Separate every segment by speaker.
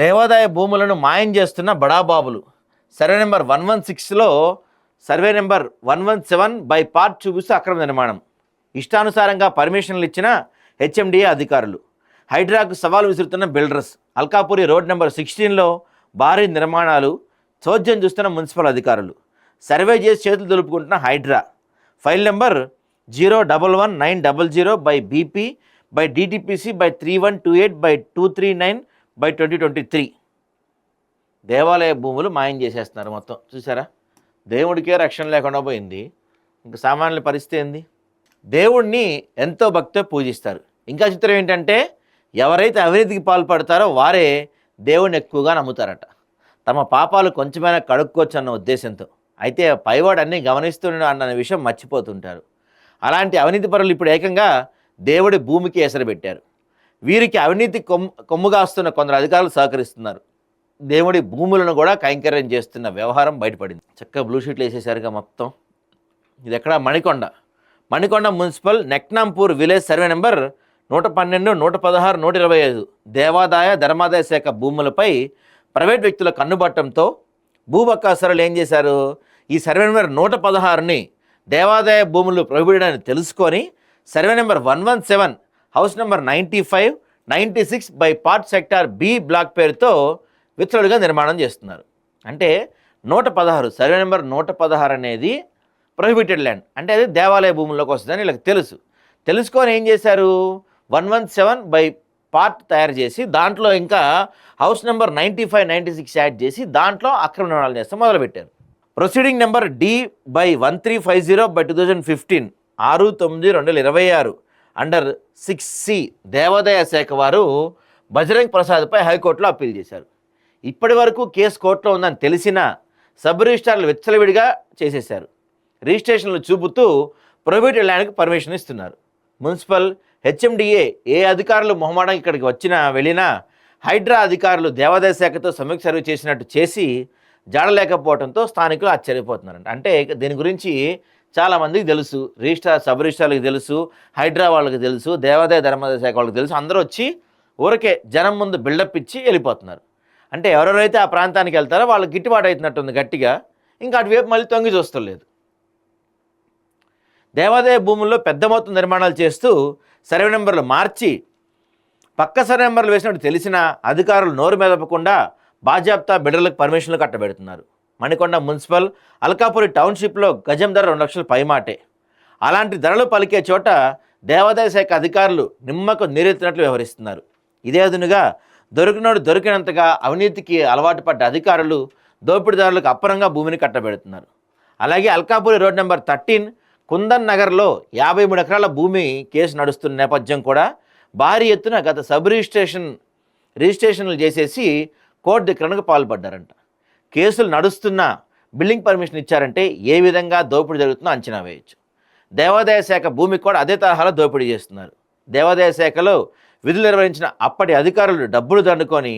Speaker 1: దేవాదాయ భూములను మాయం చేస్తున్న బడాబాబులు. సర్వే నెంబర్ వన్ వన్ సిక్స్లో survey number one one seven by part చూపిస్తూ అక్రమ నిర్మాణం. ఇష్టానుసారంగా పర్మిషన్లు ఇచ్చిన హెచ్ఎండిఏ అధికారులు. హైడ్రాకు సవాల్ విసురుతున్న బిల్డర్స్. అల్కాపురి రోడ్ నెంబర్ సిక్స్టీన్లో భారీ నిర్మాణాలు. చోద్యం చూస్తున్న మున్సిపల్ అధికారులు. సర్వే చేసి చేతులు దులుపుకుంటున్న Hydraa. File number zero double one nine double zero by BP by DTPC by three one two eight by two three nine by twenty twenty three దేవాలయ భూములు మాయం చేసేస్తున్నారు మొత్తం. చూసారా దేవుడికే రక్షణ లేకుండా పోయింది. ఇంకా సామాన్యుల పరిస్థితి ఏంది? దేవుణ్ణి ఎంతో భక్తితో పూజిస్తారు. ఇంకా చిత్రం ఏంటంటే ఎవరైతే అవినీతికి పాల్పడతారో వారే దేవుణ్ణి ఎక్కువగా నమ్ముతారట. తమ పాపాలు కొంచెమైనా కడుక్కోవచ్చు అన్న ఉద్దేశంతో. అయితే పైవాడు అన్నీ గమనిస్తున్నాడు అన్న విషయం మర్చిపోతుంటారు. అలాంటి అవినీతి పరులు ఇప్పుడు ఏకంగా దేవుడి భూమికి ఎసరు పెట్టారు. వీరికి అవినీతి కొమ్ము కొమ్ముగాస్తున్న కొందరు అధికారులు సహకరిస్తున్నారు. దేవుడి భూములను కూడా కైంకర్యం చేస్తున్న వ్యవహారం బయటపడింది. చక్కగా బ్లూ షీట్లు వేసేసారుగా మొత్తం. ఇది ఎక్కడ Manikonda. Manikonda municipal Neknampur village survey number నూట పన్నెండు నూట పదహారు నూట ఇరవై ఐదు. దేవాదాయ ధర్మాదాయ శాఖ భూములపై ప్రైవేట్ వ్యక్తుల కన్నుబట్టంతో భూబక్కాసరులు ఏం చేశారు? ఈ సర్వే నెంబర్ నూట పదహారుని దేవాదాయ భూములు ప్రభుడని తెలుసుకొని survey number one one seven house number ninety five ninety six by part sector B block పేరుతో విత్తలుగా నిర్మాణం చేస్తున్నారు. అంటే నూట పదహారు సర్వే నెంబర్ నూట పదహారు అనేది ప్రొహిబిటెడ్ ల్యాండ్. అంటే అది దేవాలయ భూముల్లోకి వస్తుందని వీళ్ళకి తెలుసు. తెలుసుకొని ఏం చేశారు? One one seven by part తయారు చేసి దాంట్లో ఇంకా house number ninety five ninety six add చేసి దాంట్లో అక్రమ నిర్మాణాలు చేస్తే మొదలుపెట్టారు. Proceeding number D by one three five zero by two thousand fifteen ఆరు తొమ్మిది రెండు వేల ఇరవై ఆరు. అండర్ సిక్స్ సి దేవాదాయ శాఖ వారు బజరంగ్ ప్రసాద్పై హైకోర్టులో అప్పీల్ చేశారు. ఇప్పటి వరకు కేసు కోర్టులో ఉందని తెలిసినా సబ్ రిజిస్ట్రార్లు వెచ్చలవిడిగా చేసేశారు. రిజిస్ట్రేషన్లు చూపుతూ ప్రైవేట్ ల్యాండ్కి పర్మిషన్ ఇస్తున్నారు. మున్సిపల్ హెచ్ఎండిఏ ఏ అధికారులు మొహమాటం ఇక్కడికి వచ్చినా వెళ్ళినా హైడ్రా అధికారులు దేవాదాయ శాఖతో సమీక్ష సర్వే చేసినట్టు చేసి జాడలేకపోవడంతో స్థానికులు ఆశ్చర్యపోతున్నారంట. అంటే దీని గురించి చాలామందికి తెలుసు రిజిస్టార్ సబ్ రిజిస్టార్లకు తెలుసు హైడ్రా వాళ్ళకి తెలుసు దేవాదాయ ధర్మాదాయ శాఖ వాళ్ళకి తెలుసు. అందరూ వచ్చి ఊరికే జనం ముందు బిల్డప్ ఇచ్చి వెళ్ళిపోతున్నారు. అంటే ఎవరెవరైతే ఆ ప్రాంతానికి వెళ్తారో వాళ్ళకి గిట్టుబాటు అవుతున్నట్టుంది గట్టిగా. ఇంకా అటువైపు మళ్ళీ తొంగి చూస్తలేదు. దేవాదాయ భూముల్లో పెద్ద మొత్తం నిర్మాణాలు చేస్తూ సర్వే నెంబర్లు మార్చి పక్క సర్వే నెంబర్లు వేసినట్టు తెలిసినా అధికారులు నోరు మెదపకుండా బాజాప్తా బిడ్డలకు పర్మిషన్లు కట్టబెడుతున్నారు. మణికొండ మున్సిపల్ అల్కాపురి టౌన్షిప్లో గజం ధర రెండు లక్షల పైమాటే. అలాంటి ధరలు పలికే చోట దేవాదాయ శాఖ అధికారులు నిమ్మకు నీరెత్తినట్లు వ్యవహరిస్తున్నారు. ఇదే అదునుగా దొరికినోడు దొరికినంతగా అవినీతికి అలవాటు పడ్డ అధికారులు దోపిడీదారులకు అప్పరంగా భూమిని కట్టబెడుతున్నారు. అలాగే Alkapuri road number thirteen Kundan నగర్లో యాభై మూడు ఎకరాల భూమి కేసు నడుస్తున్న నేపథ్యం కూడా భారీ ఎత్తున గత సబ్ రిజిస్ట్రేషన్ రిజిస్ట్రేషన్లు చేసేసి కోర్టు ధిక్కరణకు పాల్పడ్డారంట. కేసులు నడుస్తున్న బిల్డింగ్ పర్మిషన్ ఇచ్చారంటే ఏ విధంగా దోపిడీ జరుగుతుందో అంచనా వేయచ్చు. దేవాదాయ శాఖ భూమికి కూడా అదే తరహాలో దోపిడీ చేస్తున్నారు. దేవాదాయ శాఖలో విధులు నిర్వహించిన అప్పటి అధికారులు డబ్బులు దండుకొని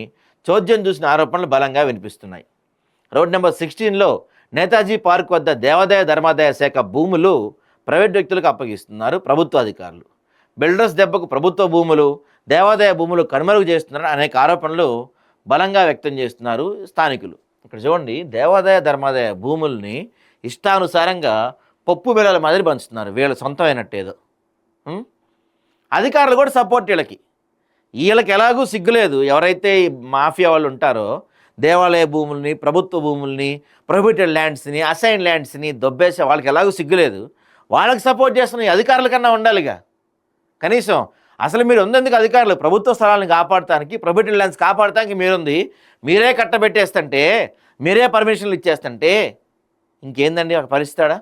Speaker 1: చోద్యం చూసిన ఆరోపణలు బలంగా వినిపిస్తున్నాయి. రోడ్ నెంబర్ సిక్స్టీన్లో నేతాజీ పార్క్ వద్ద దేవాదాయ ధర్మాదాయ శాఖ భూములు ప్రైవేట్ వ్యక్తులకు అప్పగిస్తున్నారు ప్రభుత్వ అధికారులు. బిల్డర్స్ దెబ్బకు ప్రభుత్వ భూములు దేవాదాయ భూములు కనుమరుగు చేస్తున్నారని అనేక ఆరోపణలు బలంగా వ్యక్తం చేస్తున్నారు స్థానికులు. ఇక్కడ చూడండి దేవాదాయ ధర్మాదాయ భూముల్ని ఇష్టానుసారంగా పప్పు బిళ్ళల మాదిరి పంచుతున్నారు. వీళ్ళ సొంతమైనట్టు ఏదో అధికారులు కూడా సపోర్ట్ వీళ్ళకి. వీళ్ళకి ఎలాగూ సిగ్గులేదు. ఎవరైతే ఈ మాఫియా వాళ్ళు ఉంటారో దేవాలయ భూముల్ని ప్రభుత్వ భూముల్ని ప్రొహిబిటెడ్ ల్యాండ్స్ని అసైన్ ల్యాండ్స్ని దొబ్బేసే వాళ్ళకి ఎలాగూ సిగ్గులేదు. వాళ్ళకి సపోర్ట్ చేస్తున్న అధికారుల కన్నా ఉండాలిగా. కనీసం అసలు మీరు ఉందెందుకు అధికారులు ప్రభుత్వ స్థలాలను కాపాడటానికి ప్రభుత్వ ల్యాండ్స్ కాపాడటానికి మీరుంది? మీరే కట్టబెట్టేస్తుంటే మీరే పర్మిషన్లు ఇచ్చేస్తుంటే ఇంకేందండి ఒక పరిస్థితాడా